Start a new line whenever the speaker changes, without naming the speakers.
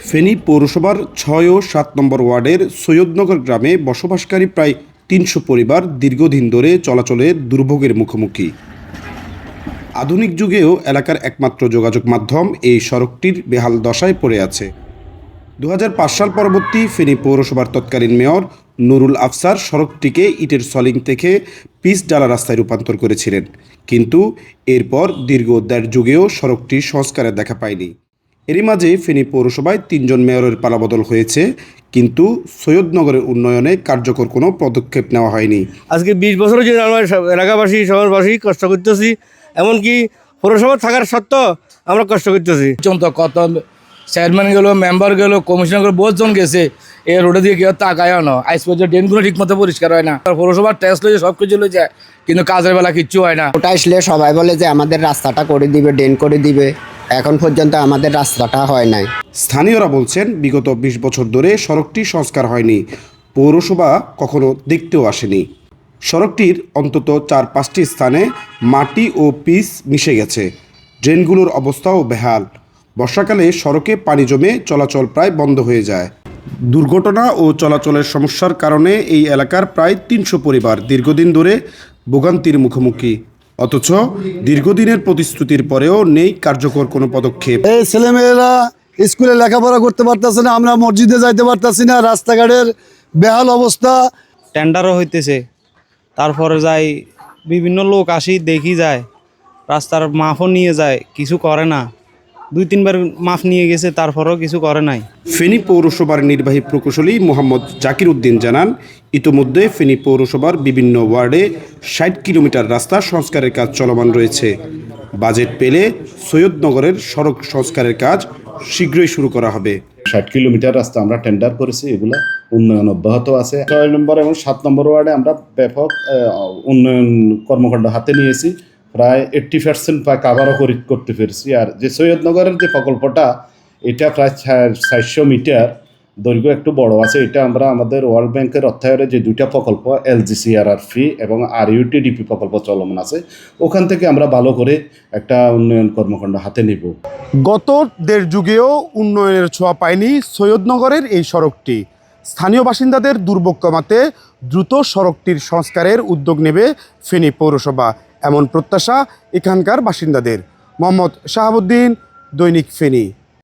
ফেনী পৌরসভার ছয় ও সাত নম্বর ওয়ার্ডের সৈয়দনগর গ্রামে বসবাসকারী প্রায় তিনশো পরিবার দীর্ঘদিন ধরে চলাচলে দুর্ভোগের মুখোমুখি। আধুনিক যুগেও এলাকার একমাত্র যোগাযোগ মাধ্যম এই সড়কটির বেহাল দশায় পড়ে আছে। দু হাজার পাঁচ সাল পরবর্তী ফেনী পৌরসভার তৎকালীন মেয়র নুরুল আফসার সড়কটিকে ইটের সলিং থেকে পিচ ডালা রাস্তায় রূপান্তর করেছিলেন। কিন্তু এরপর দীর্ঘ দেড় যুগেও সড়কটি সংস্কারের দেখা পায়নি। এরই মাঝে ফেনী পৌরসভায় তিনজন মেয়রের পালাবদল হয়েছে কিন্তু সৈয়দনগরের উন্নয়নে কার্যকর কোনো পদক্ষেপ নেওয়া হয়নি।
আজকে বিশ বছর যে আমরা এলাকাবাসী শহরবাসী কষ্ট করতেছি এমনকি পৌরসভা থাকার সত্ত্বেও আমরা কষ্ট করতেছি।
পর্যন্ত কত চেয়ারম্যান গেলো মেম্বার গেলো কমিশনার গেলো বহুতজন গেছে। এই রোডে দিয়ে কেউ তাকায় না। আইস পর্যন্ত ড্রেনগুলো ঠিক মতো পরিষ্কার হয় না। পৌরসভার ট্যাক্স লইছে সব কিছু লইছে কিন্তু কাজের বেলা কিচ্ছু হয় না।
ওটা আসলে সবাই বলে যে আমাদের রাস্তাটা করে দিবে ড্রেন করে দিবে। এখন পর্যন্ত আমাদের রাস্তাটা হয় নাই।
স্থানীয়রা বলছেন, বিগত বিশ বছর ধরে সড়কটি সংস্কার হয়নি। পৌরসভা কখনো দেখতেও আসেনি। সড়কটির অন্তত চার পাঁচটি স্থানে মাটি ও পিচ মিশে গেছে। ড্রেনগুলোর অবস্থাও বেহাল। বর্ষাকালে সড়কে পানি জমে চলাচল প্রায় বন্ধ হয়ে যায়। দুর্ঘটনা ও চলাচলের সমস্যার কারণে এই এলাকার প্রায় তিনশো পরিবার দীর্ঘদিন ধরে ভোগান্তির মুখোমুখি। অথচ দীর্ঘদিনের প্রতিশ্রুতির পরেও নেই কার্যকর কোনো পদক্ষেপ।
এই ছেলেমেয়েরা স্কুলে লেখাপড়া করতে পারতেছে না আমরা মসজিদে যাইতে পারতেছি না রাস্তাঘাটের বেহাল অবস্থা।
টেন্ডারও হইতেছে। তারপরে যাই বিভিন্ন লোক আসি দেখি যায় রাস্তার মাফও নিয়ে যায় কিছু করে না। দুই তিনবার মাফ নিয়ে গেছে তারপরেও কিছু করে নাই।
ফেনী পৌরসভার নির্বাহী প্রকৌশলী মোহাম্মদ জাকির উদ্দিন জানান ইতোমধ্যে ফেনী পৌরসভার বিভিন্ন ওয়ার্ডে ষাট কিলোমিটার রাস্তা সংস্কারের কাজ চলমান রয়েছে। বাজেট পেলে সৈয়দনগরের সড়ক সংস্কারের কাজ শীঘ্রই শুরু করা হবে।
ষাট কিলোমিটার রাস্তা আমরা টেন্ডার করেছি এগুলো উন্নয়ন অব্যাহত আছে। ছয় নম্বর এবং সাত নম্বর ওয়ার্ডে আমরা ব্যাপক উন্নয়ন কর্মকাণ্ড হাতে নিয়েছি। প্রায় এইট্টি পার্সেন্ট প্রায় কাভারও করি করতে পেরেছি। আর যে সৈয়দনগরের যে প্রকল্পটা, এটা প্রায় চারশো মিটার দৈর্ঘ্য একটু বড় আছে। এটা আমরা আমাদের ওয়ার্ল্ড ব্যাংকের অর্থায়নে যে দুইটা প্রকল্প এলজিসিআরআর ফি এবং আর ইউটিডিপি প্রকল্প চলমান আছে, ওখান থেকে আমরা ভালো করে একটা উন্নয়ন কর্মকাণ্ড হাতে নিব।
গত দেড় যুগেও উন্নয়নের ছোঁয়া পায়নি সৈয়দনগরের এই সড়কটি। স্থানীয় বাসিন্দাদের দুর্ভোগ কমাতে দ্রুত সড়কটির সংস্কারের উদ্যোগ নেবে ফেনী পৌরসভা। এমন প্রত্যাশা এখানকার বাসিন্দাদের। মোহাম্মদ শাহাবুদ্দিন দৈনিক ফেনী।